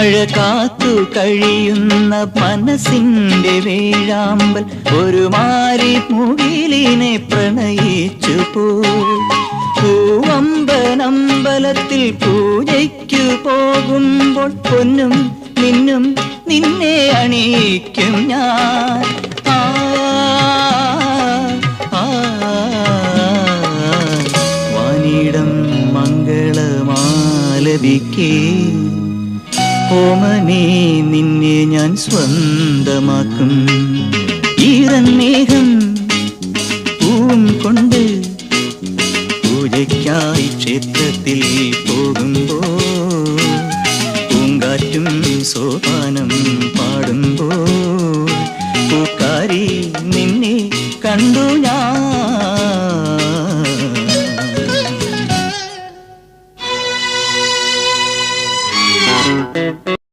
മഴ കഴിയുന്ന മനസ്സിന്റെ വേഴാമ്പൽ ഒരു മാറി മുകിലിനെ പ്രണയിച്ചു പോയി. പൂവമ്പനമ്പലത്തിൽ പൂജയ്ക്കു പോകുമ്പോൾ പൊന്നും നിന്നും നിന്നെ അണിയിക്കും ഞാൻ. വാനിടം മംഗളമാലപിക്കേ. ഓമനേ നിന്നെ ഞാൻ സ്വന്തമാക്കും. ഈറന്നേഹം പൂവും കൊണ്ട് പൂജയ്ക്കായി ക്ഷേത്രത്തിൽ പോകുമ്പോ പൂങ്കാറ്റും സോപാനം പാടുമ്പോ പൂക്കാരി നിന്നെ കണ്ടു ഞാൻ.